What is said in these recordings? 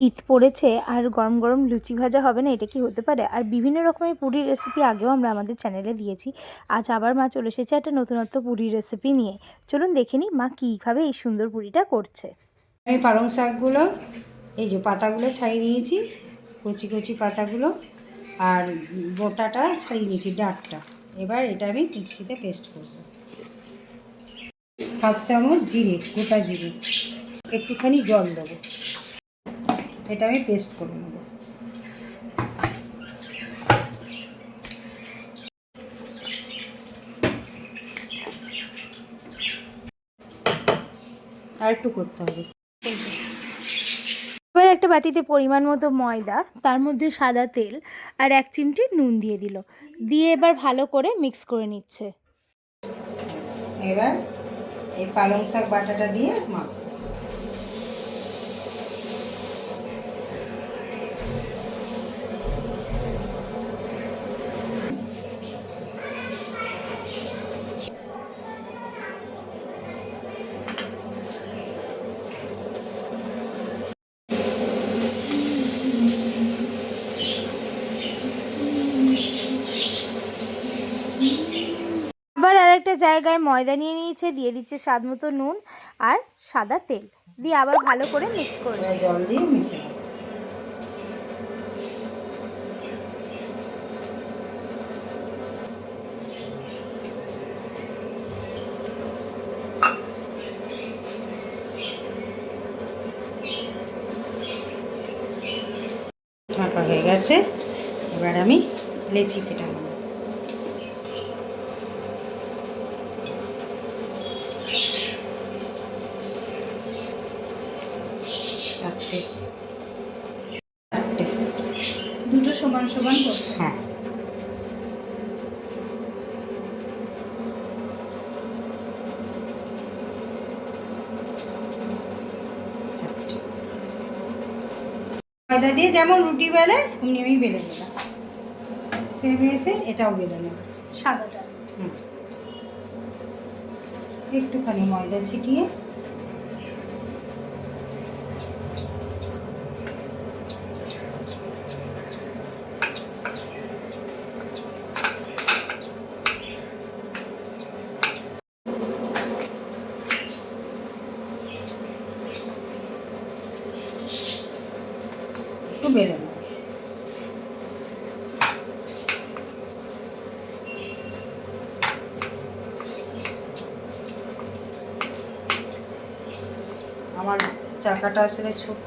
শীত পড়েছে আর গরম গরম লুচি ভাজা হবে না, এটা কি হতে পারে? আর বিভিন্ন রকমের পুরীর রেসিপি আগেও আমরা আমাদের চ্যানেলে দিয়েছি। আজ আবার মা চলে এসেছে একটা নতুনত্ব পুরীর রেসিপি নিয়ে। চলুন দেখে নিই মা কীভাবে এই সুন্দর পুরিটা করছে। আমি পালং শাকগুলো, এই যে পাতাগুলো ছাড়িয়ে নিয়েছি, কচি কচি পাতাগুলো, আর গোটাটা ছাড়িয়ে নিয়েছি, ডাঁটটা। এবার এটা আমি মিক্সিতে পেস্ট করব। হাফ চামচ জিরে, গোটা জিরে। একটুখানি জল দেবো। এটা আমি পেস্ট করে নেব। আর একটু করতে হবে। এবার একটা বাটিতে পরিমাণ মতো ময়দা তার মধ্যে সাদা তেল আর এক চিমটি নুন দিয়ে দিল। দিয়ে এবার ভালো করে মিক্স করে নিচ্ছে। এবার এই পালং শাক বাটাটা দিয়ে মাখ জায়গায় ময়দা নিয়ে নিয়েছে, দিয়ে দিচ্ছে স্বাদ মতো নুন আর সাদা তেল। দিয়ে আবার ভালো করে মিক্স করে জল দিয়ে মেখে হয়ে গেছে। এবার আমি লেচি কেটে নেব। দুটো সমান সমান হ্যাঁ। ময়দা দিয়ে যেমন রুটি বেলে অমনি আমি বেলে নিলাম সেম এসে এটাও বেলে নেব। সাদাটা। হুম। একটুখানি ময়দা ছিটিয়ে একটু বেলে নেব আমার চাকাটা আসলে ছোট।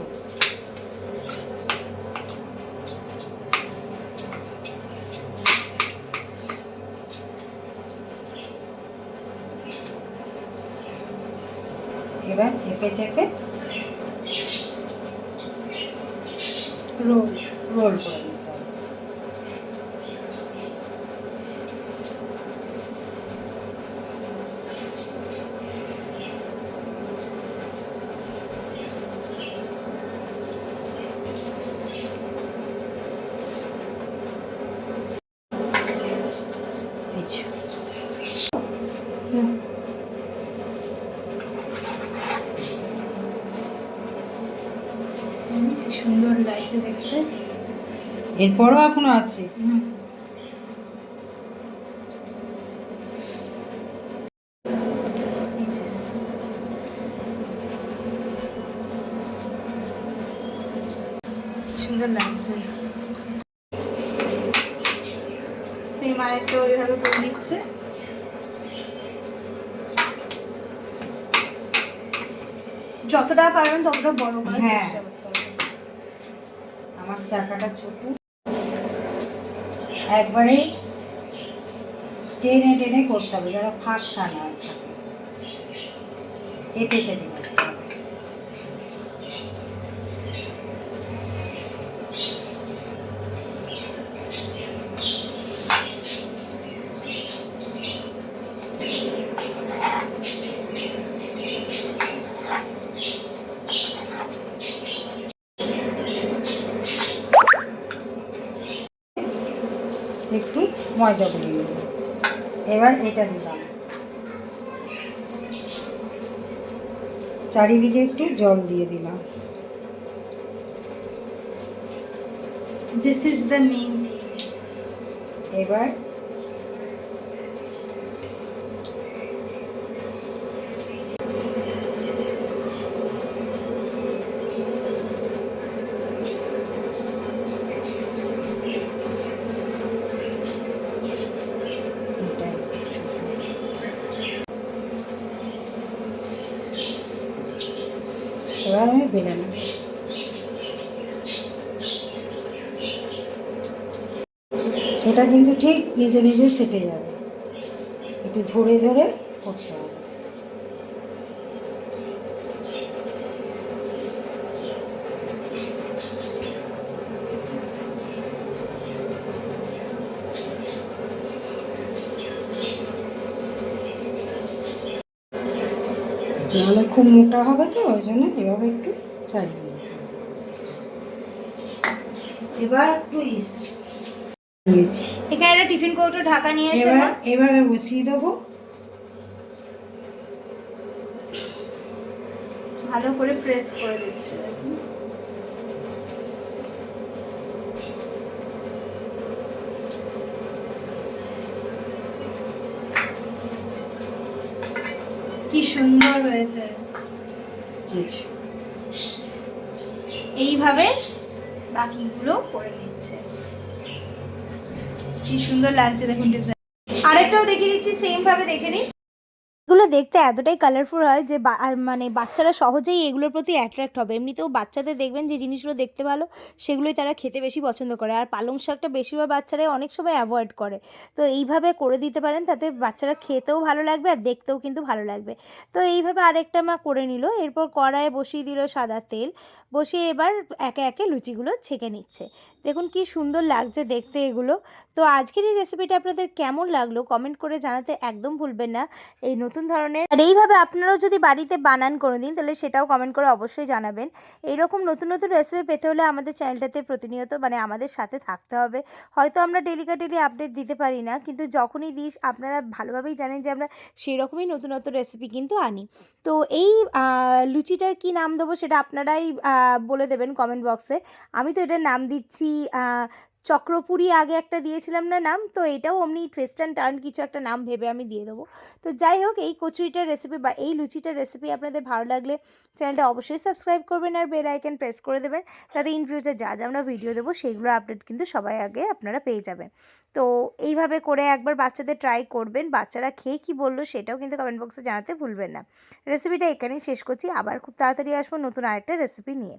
এবার চেপে চেপে রোল রোল নিতে হবে এই যে। কি সুন্দর লাগছে দেখতে। এরপরও এখনও আছে? সুন্দর লাগছে। সেম আরেকটা ওইভাবে করে নিচ্ছে। যতটা পারবেন ততটা বড় করার হ্যাঁ। চেষ্টা আমার চাকাটা ছোট একবারে টেনে টেনে করতে হবে যারা ফাঁক না থাকে চেপে চেপে। একটু ময়দা করে নেব এবার এটা দিলাম। চারিদিকে একটু জল দিয়ে দিলাম। দিস ইজ দ্য মেইন এবার আমি এটা কিন্তু ঠিক নিজে নিজে সেটে যাবে। একটু ধরে ধরে করতে হবে। নাহলে খুব মোটা হবে তো, ওই জন্য এভাবে একটু চালিয়ে। এবার দিয়েছি এখানে একটা টিফিন কৌটো ঢাকা নিয়েছে এবার এভাবে বসিয়ে দেবো। ভালো করে প্রেস করে দিচ্ছে। কি সুন্দর হয়েছে। এইভাবে বাকিগুলো করে নিচ্ছে। কি সুন্দর লাগছে দেখুন ডিজাইন আরেকটাও দেখিয়ে দিচ্ছি সেম ভাবে দেখে নিন। এগুলো দেখতে এতটাই কালারফুল হয় যে মানে বাচ্চারা সহজেই এগুলোর প্রতি অ্যাট্রাক্ট হবে। এমনিতেও বাচ্চাদের দেখবেন যে জিনিসগুলো দেখতে ভালো, সেগুলোই তারা খেতে বেশি পছন্দ করে। আর পালং শাকটা বেশিরভাগ বাচ্চারাই অনেক সময় অ্যাভয়েড করে। তো এইভাবে করে দিতে পারেন তাতে বাচ্চারা খেতেও ভালো লাগবে আর দেখতেও কিন্তু ভালো লাগবে। তো এইভাবে আরেকটা মা করে নিল, এরপর কড়াইয়ে বসিয়ে দিল সাদা তেল। বসিয়ে এবার একে একে লুচিগুলো ছেঁকে নিচ্ছে। দেখুন কি সুন্দর লাগছে দেখতে এগুলো। তো আজকের এই রেসিপিটা আপনাদের কেমন লাগল? কমেন্ট করে জানাতে একদম ভুলবেন না। এই নতুন ধরনের। আর এইভাবে আপনারাও যদি বাড়িতে বানান কোনো দিন তাহলে সেটাও কমেন্ট করে অবশ্যই জানাবেন। এইরকম নতুন নতুন রেসিপি পেতে হলে আমাদের চ্যানেলটাতে প্রতিনিয়ত মানে আমাদের সাথে থাকতে হবে। হয়তো আমরা ডেলিকা ডেলি আপডেট দিতে পারি না, কিন্তু যখনই দিই আপনারা ভালোভাবেই জানেন যে আমরা সেই রকমই নতুন নতুন রেসিপি কিন্তু আনি। তো এই লুচিটার কি নাম দেবো সেটা আপনারাই বলে দেবেন কমেন্ট বক্সে আমি তো এটার নাম দিচ্ছি চক্রপুরি আগে একটা দিয়েছিলাম না নাম, তো এটাও অমনি টুইস্ট টার্ন কিছু একটা নাম ভেবে আমি দিয়ে দেবো। তো যাই হোক, এই কচুরিটার রেসিপি বা এই লুচিটার রেসিপি আপনাদের ভালো লাগলে চ্যানেলটা অবশ্যই সাবস্ক্রাইব করবেন আর বেল আইকন প্রেস করে দেবেন, তাতে ইন ফিউচার যা যা আমরা ভিডিও দেবো সেইগুলোর আপডেট কিন্তু সবাই আগে আপনারা পেয়ে যাবেন। তো এইভাবে করে একবার বাচ্চাদের ট্রাই করবেন, বাচ্চারা খেয়ে কি বলল সেটাও কিন্তু কমেন্ট বক্সে জানাতে ভুলবেন না। রেসিপিটা এখানেই শেষ করছি, আবার খুব তাড়াতাড়ি আসব নতুন আরেকটা রেসিপি নিয়ে।